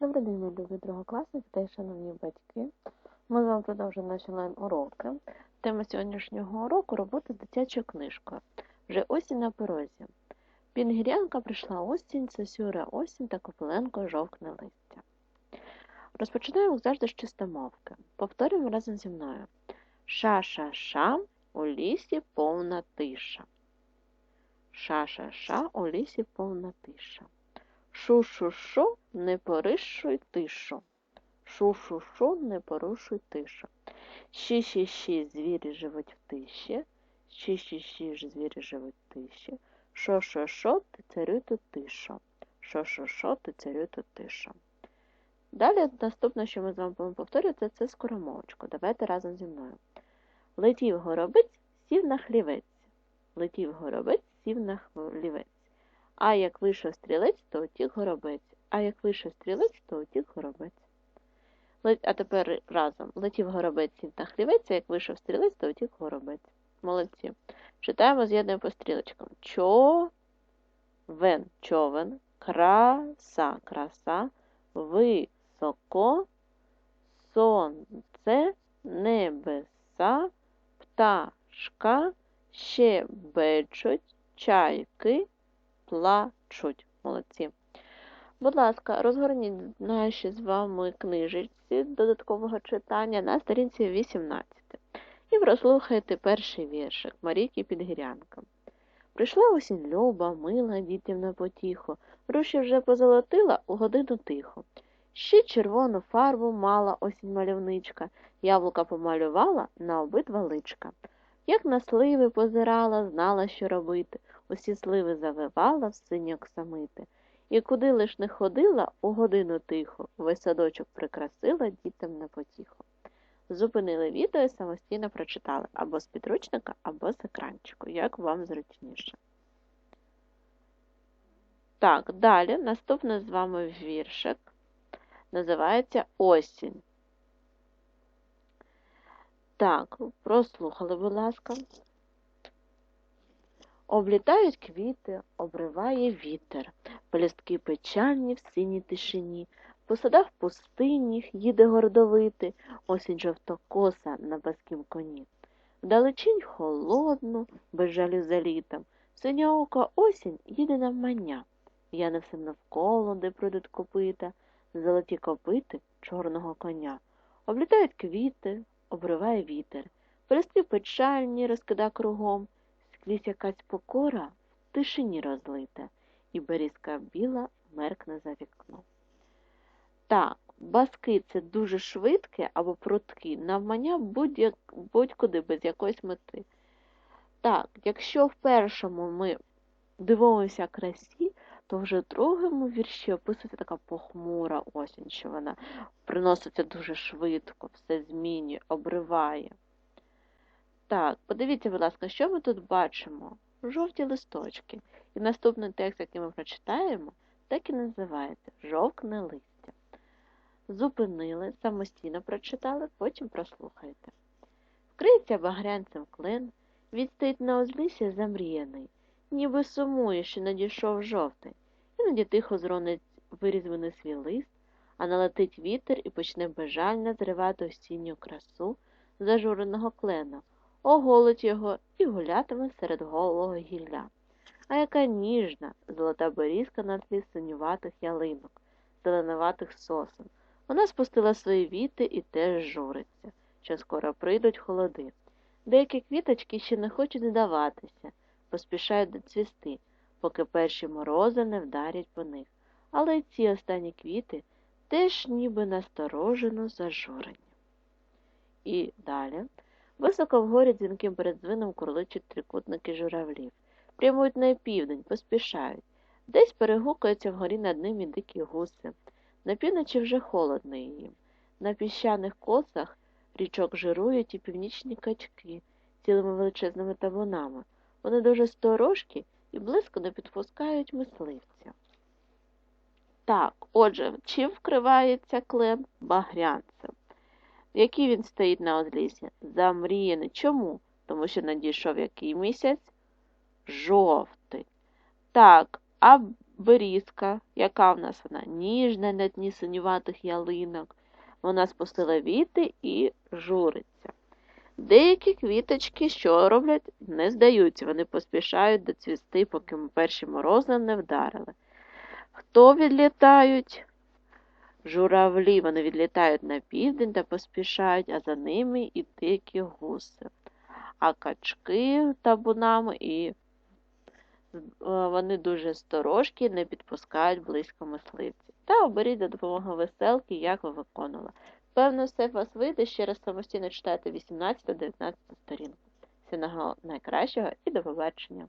Добрий день, мої любі другокласники та шановні батьки. Ми з вами продовжуємо наші онлайн-уроки. Тема сьогоднішнього уроку робота з дитячою книжкою. Вже осінь на порозі. Пінгірянка прийшла осінь, Сосюра осінь та Копиленко жовкне листя. Розпочинаємо завжди з чистомовки. Повторюємо разом зі мною. Ша-ша-ша, у лісі повна тиша. Ша-ша-ша, у лісі повна тиша. Шу-шу-шу, не порушуй тишу. Шу-шу-шу, не порушуй тишу. Щі-щі-щі, звірі живуть в тиші. Щі-щі-щі, ж звірі живуть в тиші. Шо-шо-шо, ти царюй тут тишу. Шо-шо-шо, ти царюй тут тишу. Далі наступне, що ми з вами будемо повторювати, це скоромовочку. Давайте разом зі мною. Летів горобець, сів на хлівець. Летів горобець, сів на хлівець. А як вийшов стрілець, то утік горобець. А як вийшов стрілець, то утік горобець. А тепер разом. Летів горобець на хлівець, а як вийшов стрілець, то утік горобець. Молодці. Читаємо, з'єднуємо по стрілочкам. Човен, човен, краса, краса, високо, сонце, небеса, пташка, щебечуть, чайки, плачуть. Молодці. Будь ласка, розгорніть наші з вами книжечці додаткового читання на сторінці 18 і прослухайте перший віршик Марійки Підгірянка. Прийшла осінь люба, мила, дітям на потіху, руші вже позолотила у годину тихо. Ще червону фарбу мала осінь мальовничка, яблука помалювала на обидва личка. Як на сливи позирала, знала, що робити, усі сливи завивала в сині оксамити. І куди лиш не ходила, у годину тихо, весь садочок прикрасила дітям на потіху. Зупинили відео і самостійно прочитали або з підручника, або з екранчику, як вам зручніше. Так, далі наступний з вами віршик називається Осінь. Так, прослухали, будь ласка. Облітають квіти, обриває вітер, пелюстки печальні в синій тишині, по садах пустинніх їде гордовити, осінь жовтокоса на баскім коні. Вдалечінь холодну, без жалю за літом, синьоока осінь їде навмання. Я не все навколо, де пройдуть копита, золоті копити чорного коня. Облітають квіти, обриває вітер, пелюстки печальні розкида кругом. Скрізь якась покора в тишині розлита, і берізка біла меркне за вікном. Так, баски це дуже швидке або прудкі, навмання будь-куди будь без якоїсь мети. Так, якщо в першому ми дивимося красі, то вже в другому вірші описується така похмура осінь, що вона приноситься дуже швидко, все змінює, обриває. Так, подивіться, будь ласка, що ми тут бачимо? Жовті листочки. І наступний текст, який ми прочитаємо, так і називається Жовкне листя. Зупинили, самостійно прочитали, потім прослухайте. Вкриється багрянцем клин, відстоїть на узлісся замріяний, ніби сумує, що надійшов жовтий, іноді тихо зронить вирізваний свій лист, а налетить вітер і почне бажально зривати осінню красу зажуреного клена оголить його і гулятиме серед голого гілля. А яка ніжна, золота берізка на тлі синюватих ялинок, зеленуватих сосен. Вона спустила свої віти і теж журиться, що скоро прийдуть холоди. Деякі квіточки ще не хочуть здаватися, поспішають до цвісти, поки перші морози не вдарять по них. Але й ці останні квіти теж ніби насторожено зажурені. І далі Високо вгорі дзвінким передзвином курличуть трикутники журавлів. Прямують на південь, поспішають. Десь перегукаються вгорі над ними дикі гуси. На півночі вже холодно їм. На піщаних косах річок жирують і північні качки цілими величезними табунами. Вони дуже сторожкі і близько не підпускають мисливця. Так, отже, чим вкривається клен багрянцем? Який він стоїть на узліссі? Замріяний. Чому? Тому що надійшов який місяць? Жовтий. Так, а берізка, яка в нас вона ніжна на дні синюватих ялинок. Вона спустила віти і журиться. Деякі квіточки, що роблять, не здаються, вони поспішають доцвісти, поки перші морози не вдарили. Хто відлітають? Журавлі вони відлітають на південь та поспішають, а за ними і дикі гуси. А качки табунами і е, вони дуже сторожкі, не підпускають близько мисливців. Та оберіть за допомогою веселки, як ви виконували. Певно, все вас вийде, ще раз самостійно читайте 18-19 сторінку. Всього найкращого і до побачення!